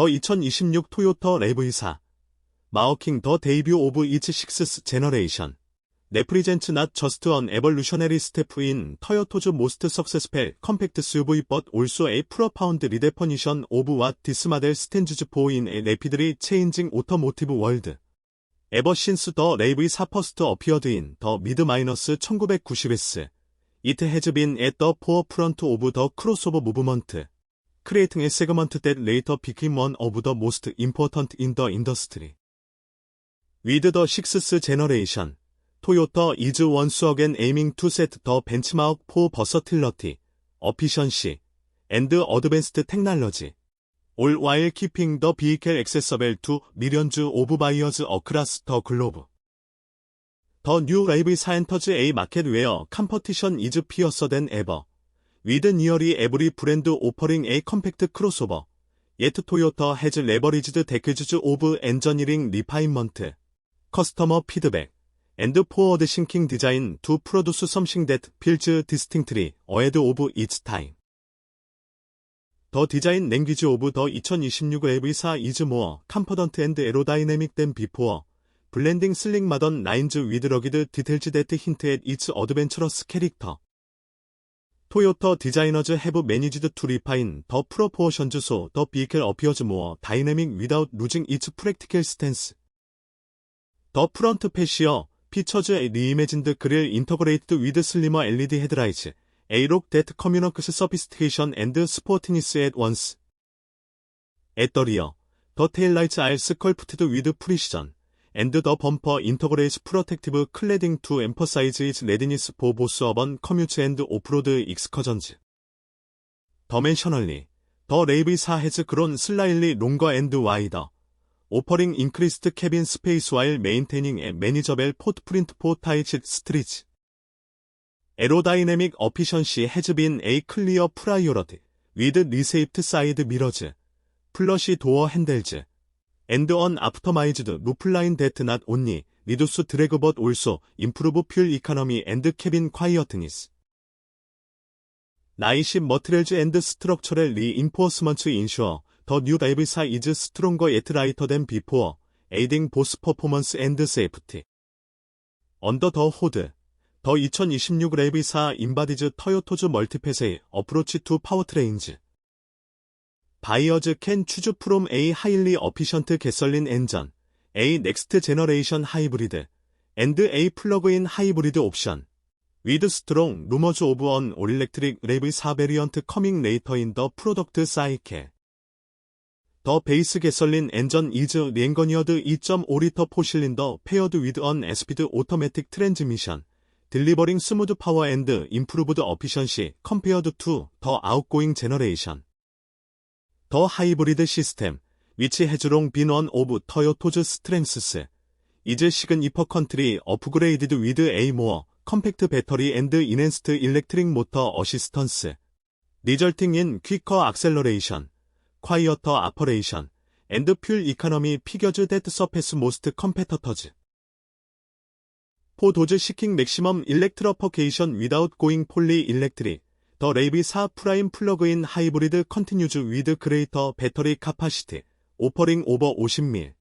더 2026 토요타 레브이사 마워킹 더 데이뷰 오브 이츠 식스 제너레이션 네프리젠츠 낫 저스트 언 에볼루셔네리 스테프 인 터여토즈 모스트 석세스펠 컴팩트 SUV but also a profound redefinition of what this model stands for in a rapidly changing automotive world. Ever since the RAV4 first appeared in the mid-1990s, it has been at the forefront of the crossover movement. creating a segment that later became one of the most important in the industry. With the sixth generation, Toyota is once again aiming to set the benchmark for versatility, efficiency, and advanced technology. All while keeping the vehicle accessible to millions of buyers across the globe. The new wave centers a market where competition is fiercer than ever. 위드 니어리 에브리 브랜드 오퍼링 에 컴팩트 크로스오버 예트 토요터 해즈 레버리지드 데크즈즈 오브 엔저니링 리파인먼트 커스터머 피드백 앤드 포워드 싱킹 디자인 투 프로듀스 섬싱 댓 필즈 디스팅트리 어헤드 오브 이츠 타임 더 디자인 랭귀지 오브 더2026 AV4 이즈 모어 컴퍼던트 앤드 에로다이내믹 댄 비포어 블렌딩 슬링 마던 라인즈 위드 러기드 디텔즈 데트 힌트 앳 이츠 어드벤처러스 캐릭터 토요터 디자이너즈 해브 매니지드 투 리파인 더 프로포션즈 소더 비켈 어피어즈 모어 다이내믹 위다웃 루징 이츠 프랙티켈 스탠스 더 프런트 패시어 피처즈 리이메진드 그릴 인터그레이트 위드 슬리머 LED 헤드라이즈 에이록 데트 커뮤너크스 서피스테이션 앤드 스포티니스 앳 원스 앳더리어 더 테일라이츠 알 스컬프트드 위드 프리시전 and the bumper integrates protective cladding to emphasize its readiness for both urban commutes and off-road excursions. Dimensionally, the RAV4 has grown slightly longer and wider, offering increased cabin space while maintaining a manageable footprint for tight streets. Aerodynamic efficiency has been a clear priority, with received side mirrors, flush door handles, a 드 d 아프터마이즈 m i z e d roofline that not only reduce drag but a 나이십 머트렐즈 앤드 스트럭처럴 리인포스먼츠 인슈어 더뉴다이비사 이즈 스트롱거 예트 라이터 댄 비포어 에이딩 보스 퍼포먼스 앤드 세이프티 언더 더 호드 더2026 레이비사 인바디즈 토요토즈 멀티패세이 어프로치 투 파워트레인즈 바이어즈 캔 추즈 프롬 A 하일리 어피션트 개설린 엔전 A 넥스트 제너레이션 하이브리드 앤드 A 플러그인 하이브리드 옵션 위드 스트롱 루머즈 오브 언 올렉트릭 레브 4베리언트 커밍 레이터 인더 프로덕트 사이케 더 베이스 개설린 엔전 이즈 랭거니어드 2.5리터 포실린더 페어드 위드 언 에스피드 오토매틱 트랜즈미션 딜리버링 스무드 파워 앤드 인프루브드 어피션시 컴페어드 투더 아웃고잉 제너레이션 더 하이브리드 시스템, 위치 해주롱 빈원 오브 터요토즈 스트렝스스, 이즈 식은 이퍼 컨트리 어프그레이디드 위드 에이모어, 컴팩트 배터리 앤드 이넨스트 일렉트릭 모터 어시스턴스, 리절팅 인퀵커 악셀러레이션, 콰이어터 아퍼레이션, 앤드 퓨 이카노미 피겨즈 데트 서페스 모스트 컴페터터즈. 포 도즈 시킹 맥시멈 일렉트러퍼케이션 위다웃 고잉 폴리 일렉트릭 더 레이비 4 프라임 플러그인 하이브리드 컨티뉴즈 위드 그레이터 배터리 카파시티 오퍼링 오버 50mm